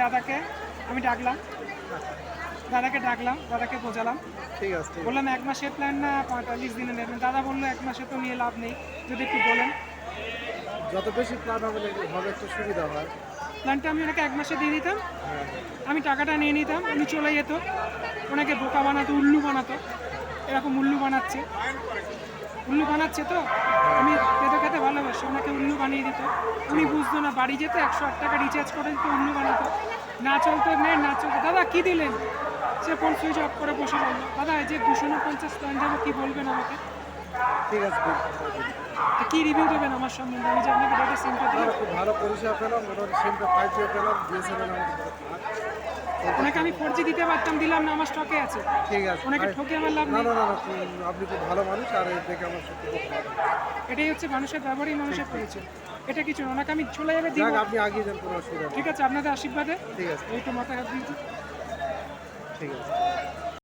দাদাকে আমি ডাকলাম। দাদাকে ডাকলাম দাদাকে বোঝালাম। ঠিক আছে বললাম এক মাসের প্ল্যান না পঁয়তাল্লিশ দিনে নেবেন। দাদা বলল এক মাসে তো নিয়ে লাভ নেই। যদি একটু বলেন। যত বেশি প্ল্যান হবে হবে একটু সুবিধা হয়। প্ল্যানটা আমি ওনাকে এক মাসে দিয়ে দিতাম। হ্যাঁ। আমি টাকাটা নিয়ে নিতাম উনি চলে যেত। ওনাকে বোকা বানাতো উল্লু বানাতো। এরকম উল্লু বানাচ্ছে। উল্লু বানাচ্ছে তো? আমি খেতে খেতে ভালোবাসি ওনাকে উল্লু বানিয়ে দিত। উনি বুঝতো না বাড়ি যেতে একশো আট টাকা রিচার্জ করে দিত উল্লু বানাতো। না চলতো নেন না চলতো। দাদা কী দিলেন? সে ফোন সুইচ অফ করে বসে বলল দাদা এই যে দুশো উনপঞ্চাশ যাব কী বলবেন আমাকে? ঠিক আছে কী রিভিউ দেবেন আমার সম্বন্ধে আমি যে আপনাকে সিমটা খুব ভালো পরিষেবা পেলাম মোটামুটি সিমটা ফাইভ জিও পেলাম বিএসএনএল আমাদের ওনাকে আমি ফোর দিতে পারতাম দিলাম না আমার স্টকে আছে। ঠিক আছে। ওনাকে ঠকে আমার লাভ না নেই। না না আপনি খুব ভালো মানুষ আর এর দেখে আমার সত্যি খুব ভালো। এটাই হচ্ছে মানুষের ব্যবহারই মানুষের পরিচয়। এটা কিছু না ওনাকে আমি চলে যাবে দিব। আপনি আগিয়ে যান কোনো অসুবিধা ঠিক আছে আপনাদের আশীর্বাদে। ঠিক আছে। এই তো মাথায় হাত দিয়েছি ঠিক আছে।